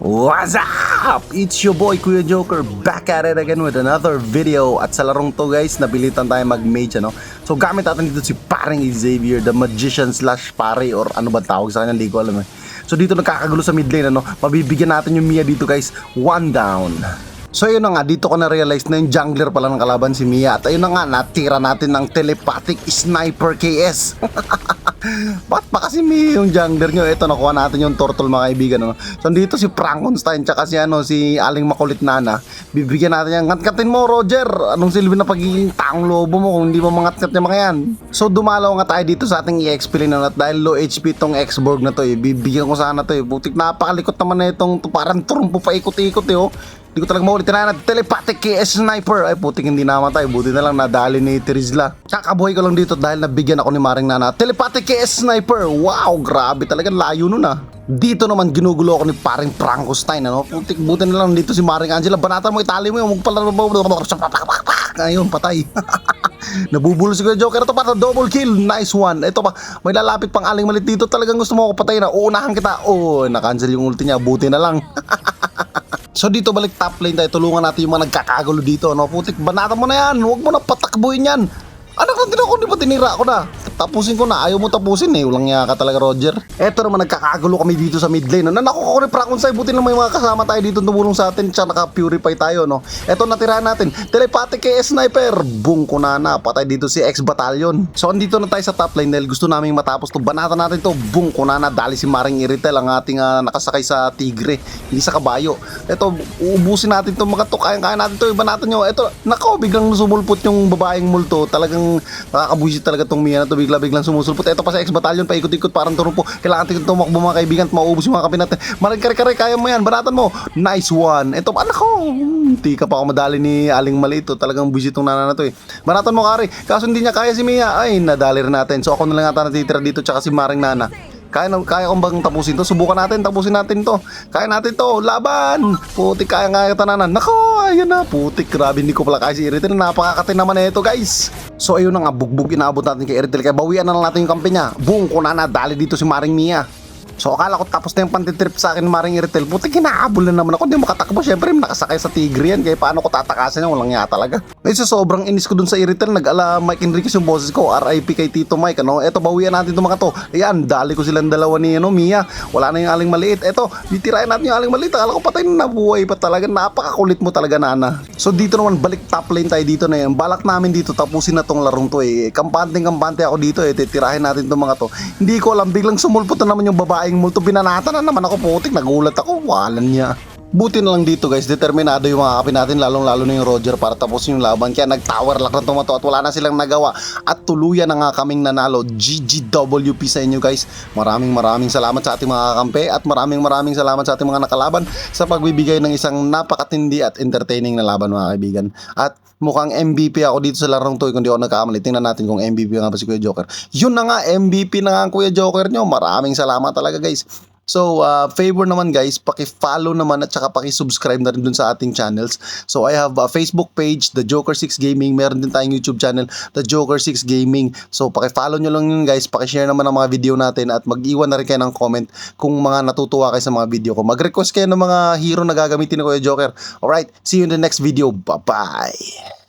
What's up? It's your boy Kuya Joker back at it again with another video. At sa larong to guys, napilitan tayo mag-mage ano? So gamit natin dito si paring Xavier, the magician slash pare Or ano ba tawag sa kanya, hindi ko alam eh. So dito nagkakagulo sa mid lane ano? Mabibigyan natin yung Mia dito guys, one down. So yun na nga, dito ko na-realize na yung jungler pala ng kalaban si Mia. At ayun na nga, natira natin ng telepathic sniper KS Ba't pa kasi Mia yung jungler nyo? Ito, nakuha natin yung turtle mga kaibigan no? So dito si Frankenstein tsaka si, ano, si Aling Makulit Nana. Bibigyan natin yan, ngatkatin mo Roger! Anong silbi na pagiging taong lobo mo kung hindi mo mangatkat yung mga yan? So dumalaw nga tayo dito sa ating EXP lane no? At dahil low HP tong X-Borg na to eh, Bibigyan ko sana to eh. Butik napakalikot naman na itong parang turumpo pa ikot-ikot eh oh hindi ko talaga maulitin na telepathic KS sniper. Ay putik hindi namatay. Buti na lang nadali ni Tirizla. Kakabuhay ko lang dito dahil nabigyan ako ni Maring Nana. Telepathic KS sniper. Wow, grabe talaga layo nun ah. Dito naman ginugulo ako ni paring Frankenstein ano. Putik buti na lang dito si Maring Angela. Banatan mo itali mo yung magpala. Ayun, patay. Nabubulo si Kuya Joker ito para double kill. Nice one. Ito pa, may lalapit pang aling malit dito. Talagang gusto mo ako patayin na. Uunahan kita. Oh, na-cancel yung ulti niya. Buti na lang. So dito balik top lane tayo, tulungan natin yung mga nagkakagulo dito, no? Putik, banata mo na yan, huwag mo na patakbuhin yan. Ano kung tinako, di ba tinira ko na? Tapusin ko na, ayaw mo tapusin eh, niya ka talaga Roger. Eto naman, nagkakagulo kami dito sa mid lane, no? Nanako ko rin Frankenstein, buti na may mga kasama tayo dito tumulong sa atin, tsaka naka-purify tayo, no? Eto natirahan natin, telepathic kay sniper, boom ko na na, patay dito si X-Battalion. So andito na tayo sa top lane dahil gusto namin matapos to, banata natin to, boom ko na na, dali si Maring Iritel, ang ating ah, nakasakay sa tigre, hindi sa kabayo. Eto, uubusin natin to mga to, kaya-kaya natin to, ibanatan nyo. Eto, nako, biglang sumulpot yung babaeng multo, talagang nakakabuisit talaga tong Mia na to, bigla-biglang sumusulpot. Eto pa sa X-Battalion, paikot-ikot, parang turumpo. Kailangan natin tumakbo mga kaibigan at maubos yung mga kape natin. Maring kare-kare, kaya mo yan, banatan mo. Nice one. Eto, anak ko, hindi ka pa ako madali ni Aling Malito. Talagang buisit tong nana na to eh. Banatan mo, Kari. Kaso hindi niya kaya si Mia. Ay, nadali rin natin. So ako na lang ata natitira dito, tsaka si Maring Nana. Kaya, na- kaya kong bang tapusin to? Subukan natin, tapusin natin to. Kaya natin to, laban! Putik, kaya nga tananan. Nako, ayun na, putik, grabe, hindi ko pala kaya si Iritel. Napakakatin naman na ito, guys. So ayun na nga, bugbog inaabot natin kay Iritel. Kaya bawian na lang natin yung kampi niya. Boom, kuna na, dali dito si Maring Mia. So akala ko tapos na yung pantitrip sa akin Maring Iritel. Putik, hinahabol na naman ako. Hindi makatakbo. Siyempre, nakasakay sa tigre yan. Kaya paano ko tatakasan yan? Walang nga talaga. Sa sobrang inis ko dun sa Iritel, nag-ala Mike Enriquez yung boses ko. RIP kay Tito Mike. Ano? Eto, bawian natin itong mga to. Ayan, dali ko silang dalawa ni ano, Mia. Wala na yung aling maliit. Eto, ditirayan natin yung aling maliit. Akala ko patay na nabuhay pa talaga. Napakakulit mo talaga, Nana. So dito naman, balik top lane tayo dito na yan. Balak namin dito, tapusin na tong larong to eh. Kampanteng kampante ako dito eh. Titirahin natin itong mga to. Hindi ko alam, biglang sumulpot na naman yung babaeng multo. Binanatan na naman ako putik. Nagulat ako. Walan niya. Buti na lang dito guys, determinado yung mga kapi natin lalong lalo na yung Roger para tapusin yung laban. Kaya nag-tower lock na tumato at wala na silang nagawa. At tuluyan na nga kaming nanalo. GGWP sa inyo guys. Maraming maraming salamat sa ating mga kakampi at maraming maraming salamat sa ating mga nakalaban sa pagbibigay ng isang napakatindi at entertaining na laban mga kaibigan. At mukhang MVP ako dito sa larong to kung di ako nagkakamali. Tingnan natin kung MVP nga ba si Kuya Joker. Yun na nga MVP na nga ang Kuya Joker nyo. Maraming salamat talaga guys So, uh, favor naman guys, paki-follow naman at saka paki-subscribe na rin dun sa ating channels. So, I have a Facebook page, The Joker 6 Gaming. Meron din tayong YouTube channel, The Joker 6 Gaming. So, paki-follow nyo lang yun guys. Paki-share naman ang mga video natin at mag-iwan na rin kayo ng comment kung mga natutuwa kayo sa mga video ko. Mag-request kayo ng mga hero na gagamitin ni Kuya Joker. Alright, see you in the next video. Bye-bye!